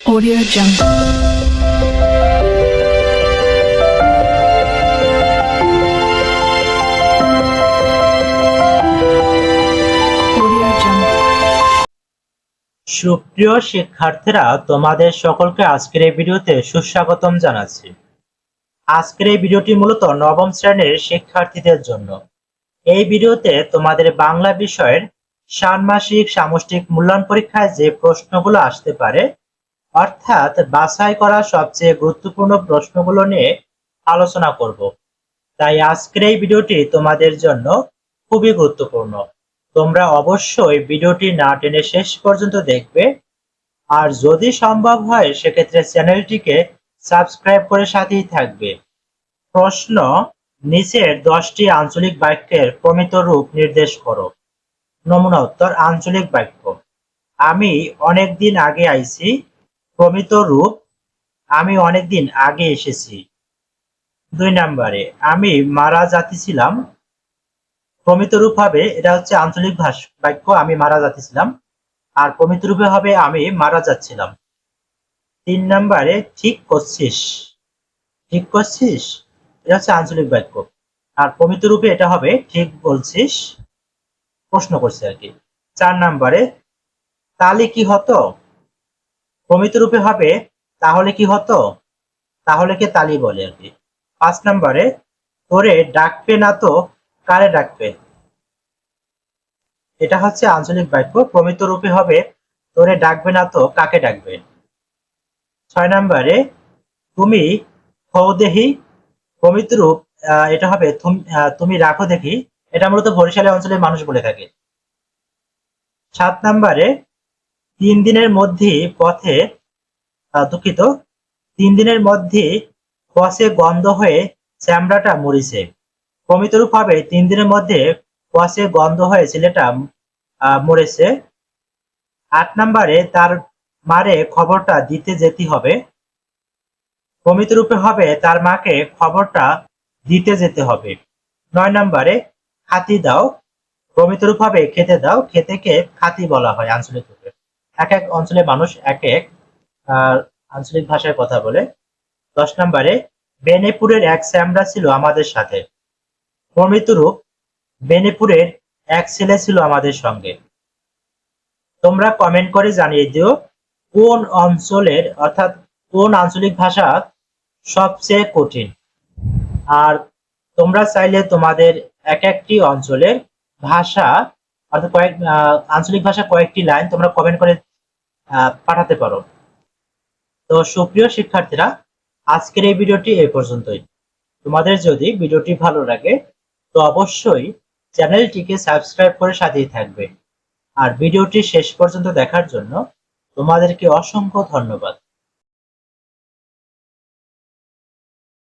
Audio Jungle. সুপ্রিয় শিক্ষার্থীরা, তোমাদের সকলকে আজকের এই ভিডিওতে সুস্বাগতম জানাচ্ছি। আজকের এই ভিডিওটি মূলত নবম শ্রেণির শিক্ষার্থীদের জন্য। এই ভিডিওতে তোমাদের বাংলা বিষয়ের ষান্মাসিক সামষ্টিক মূল্যায়ন পরীক্ষায় যে প্রশ্নগুলো আসতে পারে অর্থাৎ বাছাই করা সবচেয়ে গুরুত্বপূর্ণ প্রশ্নগুলো নিয়ে আলোচনা করব। তাই আজকের এই ভিডিওটি তোমাদের জন্য খুবই গুরুত্বপূর্ণ। তোমরা অবশ্যই ভিডিওটি না টেনে শেষ পর্যন্ত দেখবে। আর যদি সম্ভব হয়, সেক্ষেত্রে চ্যানেলটিকে সাবস্ক্রাইব করে সাথেই থাকবে। প্রশ্ন, নিচের দশটি আঞ্চলিক বাক্যের প্রমিত রূপ নির্দেশ করো। নমুনা উত্তর, আঞ্চলিক বাক্য। আমি অনেক দিন আগে আইছি প্রমিত রূপ আমি অনেক দিন আগে এসেছি। দুই নম্বরে, আমি মারা যাচ্ছিলাম প্রমিত রূপ হবে, এটা হচ্ছে আঞ্চলিক ভাষ বাক্য, আমি মারা যাচ্ছিলাম আর প্রমিত রূপে হবে, আমি মারা যাচ্ছিলাম। তিন নম্বরে, ঠিক করছিস। ঠিক করছিস? এটা হচ্ছে আঞ্চলিক বাক্য। আর প্রমিত রূপে এটা হবে, ঠিক বলছিস? প্রশ্ন করছে আর কি। চার নম্বরে তাহলে কি হতো? প্রমিত রূপে হবে, তাহলে কি হতো? তাহলে কে তালি বলে আর কি। পাঁচ নম্বরে, তোরে ডাকবে না তো, কারে ডাকবে? এটা হচ্ছে আঞ্চলিক বাক্য প্রমিত রূপে হবে, তোরে ডাকবে না তো, কাকে ডাকবে? ছয় নম্বরে, তুমি হও দেহি প্রমিত রূপ এটা হবে তুম- রাখো দেখি এটা মূলত বরিশালী অঞ্চলের মানুষ বলে থাকে। সাত নম্বরে তিন দিনের মধ্যে পথে দুঃখিত, তিন দিনের মধ্যে পথে গন্ধ হয়ে চামড়াটা মরিছে। প্রমিত রূপ হবে তিন দিনের মধ্যে পচে গন্ধ হয়ে ছেলেটা মরেছে। আট নম্বরে তার মারে খবরটা দিতে যেতে হবে। প্রমিত রূপে হবে তার মাকে খবরটা দিতে যেতে হবে। নয় নম্বরে, খাতি দাও। প্রমিত রূপ হবে খেতে দাও খেতেকে খাতি বলা হয় আঞ্চলিক। এক এক অঞ্চলের মানুষ এক এক আঞ্চলিক ভাষায় কথা বলে। দশ নম্বরে, বেনেপুরের এক স্যামরা ছিল আমাদের সাথে। প্রমিত রূপ বেনেপুরের এক ছেলে ছিল আমাদের সঙ্গে। তোমরা কমেন্ট করে জানিয়ে দিও কোন অঞ্চলের, অর্থাৎ কোন আঞ্চলিক ভাষা সবচেয়ে কঠিন। আর তোমরা চাইলে তোমাদের এক একটি অঞ্চলের ভাষা, অর্থাৎ কয়েক আঞ্চলিক ভাষা কয়েকটি লাইন তোমরা কমেন্ট করে পাঠাতে পারো। তো সুপ্রিয় শিক্ষার্থীরা, আজকের এই ভিডিওটি এই পর্যন্তই। তোমাদের যদি ভিডিওটি ভালো লাগে, তো অবশ্যই চ্যানেলটিকে সাবস্ক্রাইব করে সাথেই থাকবে। আর ভিডিওটি শেষ পর্যন্ত দেখার জন্য তোমাদেরকে অসংখ্য ধন্যবাদ।